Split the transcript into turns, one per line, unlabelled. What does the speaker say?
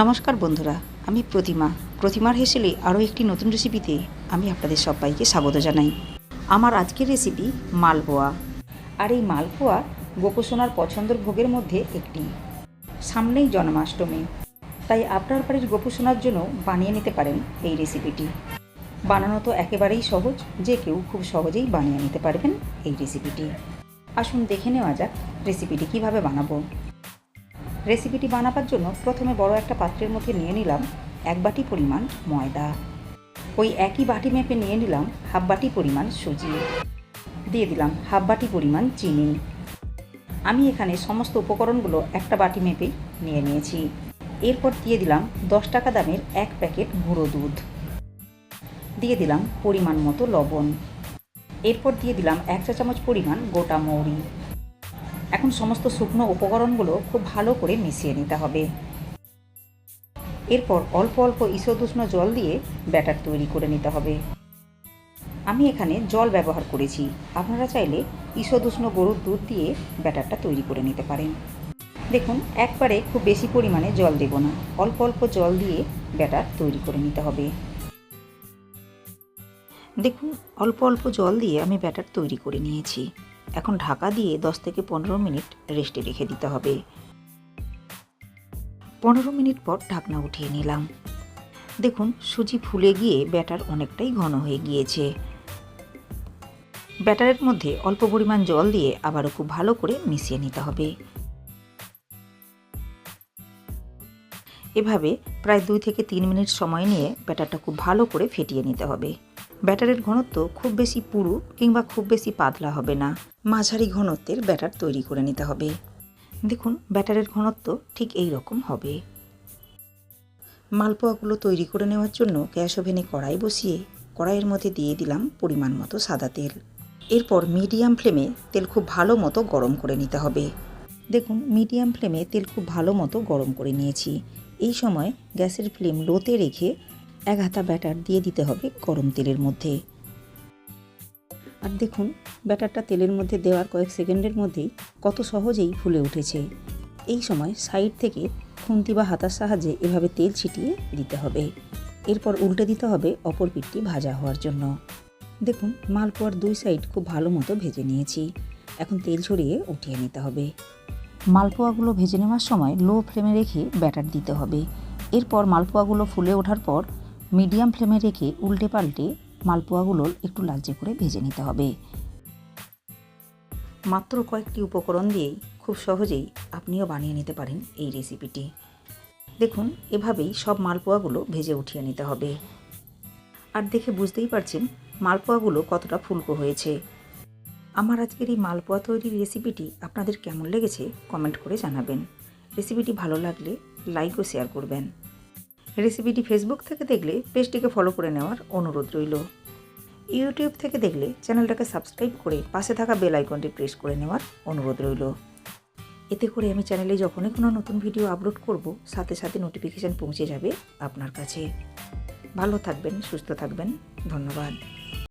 নমস্কার বন্ধুরা, আমি প্রতিমা। প্রতিমার হেসেলে আরও একটি নতুন রেসিপিতে আমি আপনাদের সবাইকে স্বাগত জানাই। আমার আজকের রেসিপি মালপোয়া। আর এই মালপোয়া গোপসোনার পছন্দের ভোগের মধ্যে একটি। সামনেই জন্মাষ্টমী, তাই আপনার বাড়ির গোপসোনার জন্য বানিয়ে নিতে পারেন এই রেসিপিটি বানানো তো একেবারেই সহজ, যে কেউ খুব সহজেই বানিয়ে নিতে পারবেন এই রেসিপিটি আসুন দেখে নেওয়া যাক রেসিপিটি কীভাবে বানাবো। রেসিপিটি বানাবার জন্য প্রথমে বড় একটা পাত্রের মধ্যে নিয়ে নিলাম এক বাটি পরিমাণ ময়দা। ওই একই বাটি মেপে নিয়ে নিলাম হাফ বাটি পরিমাণ সুজি। দিয়ে দিলাম হাফ বাটি পরিমাণ চিনি। আমি এখানে সমস্ত উপকরণগুলো একটা বাটি মেপে নিয়ে নিয়েছি। এরপর দিয়ে দিলাম দশ টাকা দামের এক প্যাকেট গুঁড়ো দুধ। দিয়ে দিলাম পরিমাণ মতো লবণ। এরপর দিয়ে দিলাম এক চা চামচ পরিমাণ গোটা মৌরি। এখন সমস্ত শুকনো উপকরণগুলো খুব ভালো করে মিশিয়ে নিতে হবে। এরপর অল্প অল্প ঈষদুষ্ণ জল দিয়ে ব্যাটার তৈরি করে নিতে হবে। আমি এখানে জল ব্যবহার করেছি। আপনারা চাইলে ঈষদুষ্ণ গরুর দুধ দিয়ে ব্যাটারটা তৈরি করে নিতে পারেন। দেখুন, একবারে খুব বেশি পরিমাণে জল দেব না। অল্প অল্প জল দিয়ে ব্যাটার তৈরি করে নিতে হবে। দেখুন, অল্প অল্প জল দিয়ে আমি ব্যাটার তৈরি করে নিয়েছি। এখন ঢাকা দিয়ে দশ থেকে পনেরো মিনিট রেস্টে রেখে দিতে হবে। পনেরো মিনিট পর ঢাকনা উঠিয়ে নিলাম। দেখুন, সুজি ফুলে গিয়ে ব্যাটার অনেকটাই ঘন হয়ে গিয়েছে। ব্যাটারের মধ্যে অল্প পরিমাণ জল দিয়ে আবারও খুব ভালো করে মিশিয়ে নিতে হবে। এভাবে প্রায় দুই থেকে তিন মিনিট সময় নিয়ে ব্যাটারটা খুব ভালো করে ফেটিয়ে নিতে হবে। ব্যাটারের ঘনত্ব খুব বেশি পুরু কিংবা খুব বেশি পাতলা হবে না। মাঝারি ঘনত্বের ব্যাটার তৈরি করে নিতে হবে। দেখুন, ব্যাটারের ঘনত্ব ঠিক এই রকম হবে। মালপোয়াগুলো তৈরি করে নেওয়ার জন্য গ্যাস ওভেনে কড়াই বসিয়ে কড়াইয়ের মধ্যে দিয়ে দিলাম পরিমাণ মতো সাদা তেল। এরপর মিডিয়াম ফ্লেমে তেল খুব ভালো মতো গরম করে নিতে হবে। দেখুন, মিডিয়াম ফ্লেমে তেল খুব ভালো মতো গরম করে নিয়েছি। এই সময় গ্যাসের ফ্লেম লোতে রেখে এক হাতা ব্যাটার দিয়ে দিতে হবে গরম তেলের মধ্যে। আর দেখুন, ব্যাটারটা তেলের মধ্যে দেওয়ার কয়েক সেকেন্ডের মধ্যেই কত সহজেই ফুলে উঠেছে। এই সময় সাইড থেকে খুন্তি বা হাতার সাহায্যে এভাবে তেল ছিটিয়ে দিতে হবে। এরপর উল্টে দিতে হবে অপর পিঠটি ভাজা হওয়ার জন্য। দেখুন, মালপোয়ার দুই সাইড খুব ভালো মতো ভেজে নিয়েছি। এখন তেল ছড়িয়ে উঠিয়ে নিতে হবে। মালপোয়াগুলো ভেজে নেওয়ার সময় লো ফ্লেমে রেখে ব্যাটার দিতে হবে। এরপর মালপোয়াগুলো ফুলে ওঠার পর মিডিয়াম ফ্লেমে রেখে উল্টে পাল্টে মালপোয়াগুলো একটু লালচে করে ভেজে নিতে হবে। মাত্র কয়েকটি উপকরণ দিয়েই খুব সহজেই আপনিও বানিয়ে নিতে পারেন এই রেসিপিটি। দেখুন, এভাবেই সব মালপোয়াগুলো ভেজে উঠিয়ে নিতে হবে। আর দেখে বুঝতেই পারছেন মালপোয়াগুলো কতটা ফুলকো হয়েছে। আমার আজকের এই মালপোয়া তৈরির রেসিপিটি আপনাদের কেমন লেগেছে কমেন্ট করে জানাবেন। রেসিপিটি ভালো লাগলে লাইক ও শেয়ার করবেন। রেসিপিটি ফেসবুক থেকে দেখলে পেজটিকে ফলো করে নেওয়ার অনুরোধ রইল। ইউটিউব থেকে দেখলে চ্যানেলটাকে সাবস্ক্রাইব করে পাশে থাকা বেল আইকনটি প্রেস করে নেওয়ার অনুরোধ রইল। এতে করে আমি চ্যানেলে যখনই কোনো নতুন ভিডিও আপলোড করব, সাথে সাথে নোটিফিকেশান পৌঁছে যাবে আপনার কাছে। ভালো থাকবেন, সুস্থ থাকবেন, ধন্যবাদ।